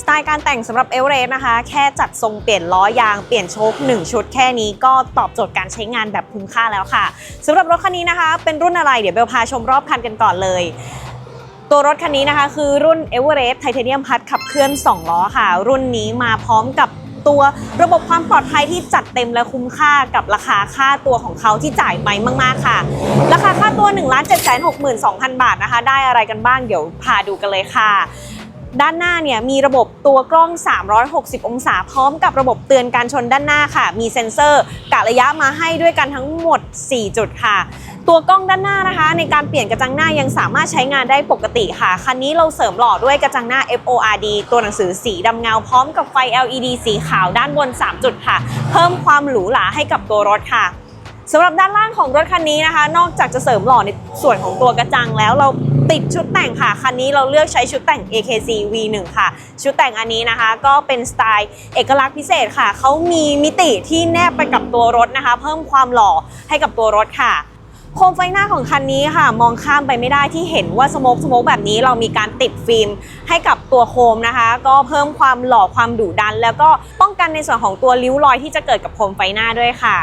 สไตล์การแต่งสำหรับเอเวอเรสต์นะคะ แค่จัดทรงเปลี่ยนล้อยางเปลี่ยนโชค 1 ชุดแค่นี้ก็ตอบโจทย์การใช้งานแบบคุ้มค่าแล้วค่ะสำหรับรถคันนี้นะคะ เป็นรุ่นอะไรเดี๋ยวเบลพาชมรอบคันกันก่อนเลยตัวรถคันนี้นะคะคือรุ่น e v e r e s t Titanium Plus ขับเคลื่อน 2 ล้อค่ะ รุ่นนี้มาพร้อมกับตัวระบบความปลอดภัยที่จัดเต็มและคุ้มค่ากับราคาค่าตัวของเขาที่จ่ายไปมาก ๆ ค่ะ ราคาค่าตัว 1 7 6 2 0 0 0 บาทนะคะ ได้อะไรกันบ้างเดี๋ยวพาดูกันเลยค่ะ ด้านหน้าเนี่ยมีระบบตัวกล้อง 360 องศา พร้อมกับระบบเตือนการชนด้านหน้าค่ะ มีเซ็นเซอร์กะระยะมาให้ด้วยกันทั้งหมด 4 จุดค่ะ ตัวกล้องด้านหน้านะคะ ในการเปลี่ยนกระจังหน้ายังสามารถใช้งานได้ปกติค่ะ คันนี้เราเสริมหล่อด้วยกระจังหน้า FORD ตัวหนังสือสีดำเงาพร้อมกับไฟ LED สีขาวด้านบน 3 จุดค่ะ เพิ่มความหรูหราให้กับตัวรถค่ะสำหรับด้านล่างของรถคันนี้นะคะ นอกจากจะเสริมหล่อในส่วนของตัวกระจังแล้วเรา ติดชุดแต่งค่ะ คันนี้เราเลือกใช้ชุดแต่ง AKC V1 ค่ะ ชุดแต่งอันนี้นะคะ ก็เป็นสไตล์เอกลักษณ์พิเศษค่ะ เขามีมิติที่แนบไปกับตัวรถนะคะ เพิ่มความหล่อให้กับตัวรถค่ะโคมไฟหน้าของคันนี้ค่ะ มองข้ามไปไม่ได้ที่เห็นว่าสโมกสโมกแบบนี้เรามีการติดฟิล์มให้กับตัวโคมนะคะ ก็เพิ่มความหล่อความดุดัน แล้วก็ป้องกันในส่วนของตัวริ้วรอยที่จะเกิดกับโคมไฟหน้าด้วยค่ะ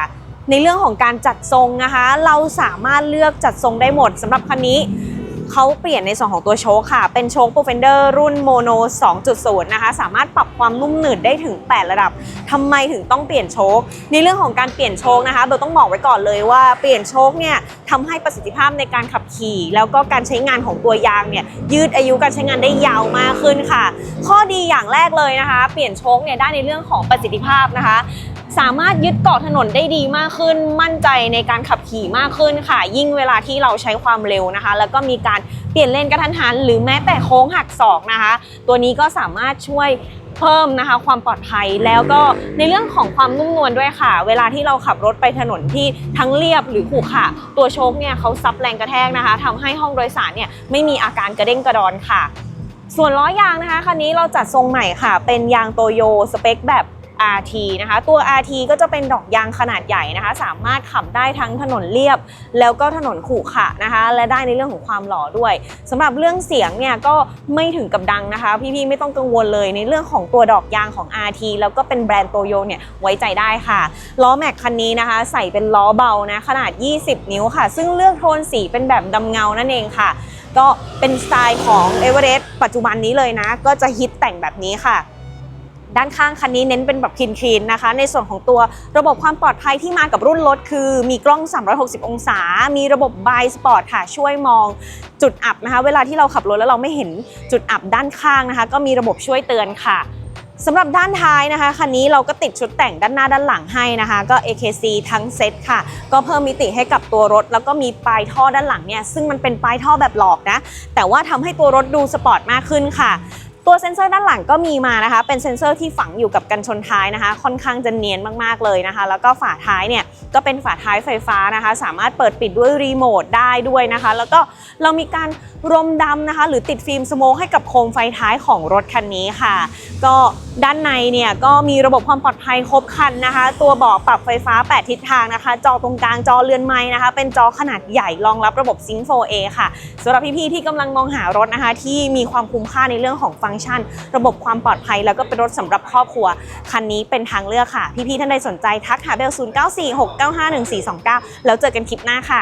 ในเรื่องของการจัดทรงนะคะ เราสามารถเลือกจัดทรงได้หมดสำหรับคันนี้ เขาเปลี่ยนในส่วนของตัวโชคค่ะ เป็นโชค p r o f e n d e r รุ่นโมโน 2.0 นะคะ สามารถปรับความนุ่มหนืดได้ถึง 8 ระดับทำไมถึงต้องเปลี่ยนโชค ในเรื่องของการเปลี่ยนโชคนะคะเบลต้องบอกไว้ก่อนเลยว่าเปลี่ยนโชคเนี่ยทำให้ประสิทธิภาพในการขับขี่ แล้วก็การใช้งานของตัวยางเนี่ยยืดอายุการใช้งานได้ยาวมากขึ้นค่ะ ข้อดีอย่างแรกเลยนะคะ เปลี่ยนโชคเนี่ยได้ในเรื่องของประสิทธิภาพนะคะ สามารถยึดเกาะถนนได้ดีมากขึ้น มั่นใจในการขับขี่มากขึ้นค่ะ ยิ่งเวลาที่เราใช้ความเร็วนะคะ แล้วก็มีการเปลี่ยนเลนกระทันหัน หรือแม้แต่โค้งหักศอกนะคะ ตัวนี้ก็สามารถช่วยเพิ่มนะคะความปลอดภัยแล้วก็ในเรื่องของความนุ่มนวลด้วยค่ะ เวลาที่เราขับรถไปถนนที่ทั้งเรียบหรือขรุขระตัวโชคเนี่ยเขาซับแรงกระแทกนะคะทำให้ห้องโดยสารเนี่ยไม่มีอาการกระเด้งกระดอนค่ะ ส่วนล้อยางนะคะคันนี้เราจัดทรงใหม่ค่ะ เป็นยางโตโยสเปคแบบ RT นะคะ ตัว RT ก็จะเป็นดอกยางขนาดใหญ่นะคะ สามารถขับได้ทั้งถนนเรียบ แล้วก็ถนนขรุขระนะคะ และได้ในเรื่องของความหล่อด้วยสำหรับเรื่องเสียงเนี่ยก็ไม่ถึงกับดังนะคะ พี่ๆไม่ต้องกังวลเลยในเรื่องของตัวดอกยางของ RT แล้วก็เป็นแบรนด์โตโยเนี่ยไว้ใจได้ค่ะล้อแม็กคันนี้นะคะ ใส่เป็นล้อเบานะขนาด 20 นิ้วค่ะ ซึ่งเลือกโทนสีเป็นแบบดำเงานั่นเองค่ะ ก็เป็นสไตล์ของ e v e r e s t ปัจจุบันนี้เลยนะ ก็จะฮิตแต่งแบบนี้ค่ะ ด้านข้างคันนี้เน้นเป็นแบบคลีนๆนะคะ ในส่วนของตัวระบบความปลอดภัยที่มากับรุ่นรถคือ มีกล้อง 360 องศา มีระบบบายสปอร์ตค่ะ ช่วยมองจุดอับนะคะ เวลาที่เราขับรถแล้วเราไม่เห็นจุดอับด้านข้างนะคะ ก็มีระบบช่วยเตือนค่ะสำหรับด้านท้ายนะคะคันนี้เราก็ติดชุดแต่งด้านหน้าด้านหลังให้นะคะ ก็ AKC ทั้งเซตค่ะ ก็เพิ่มมิติให้กับตัวรถ แล้วก็มีปลายท่อด้านหลังเนี่ยซึ่งมันเป็นปลายท่อแบบหลอกนะ แต่ว่าทำให้ตัวรถดูสปอร์ตมากขึ้นค่ะ ตัวเซ็นเซอร์ด้านหลังก็มีมานะคะ เป็นเซ็นเซอร์ที่ฝังอยู่กับกันชนท้ายนะคะ ค่อนข้างจะเนียนมากๆเลยนะคะ แล้วก็ฝาท้ายเนี่ยก็เป็นฝาท้ายไฟฟ้านะคะ สามารถเปิดปิดด้วยรีโมทได้ด้วยนะคะ แล้วก็เรามีการรมดำนะคะ หรือติดฟิล์มสโมกให้กับโคมไฟท้ายของรถคันนี้ค่ะ ก็ด้านในเนี่ยก็มีระบบความปลอดภัยครบคันนะคะ ตัวเบาะปรับไฟฟ้า 8 ทิศทางนะคะ จอตรงกลางจอเรือนไม้นะคะ เป็นจอขนาดใหญ่รองรับระบบ Sync 4A ค่ะสำหรับพี่ๆที่กำลังมองหารถนะคะ ที่มีความคุ้มค่าในเรื่องของฟังก์ชัน ระบบความปลอดภัย แล้วก็เป็นรถสำหรับครอบครัว คันนี้เป็นทางเลือกค่ะ พี่ๆท่านใดสนใจทักหาเบล0946951429 แล้วเจอกันคลิปหน้าค่ะ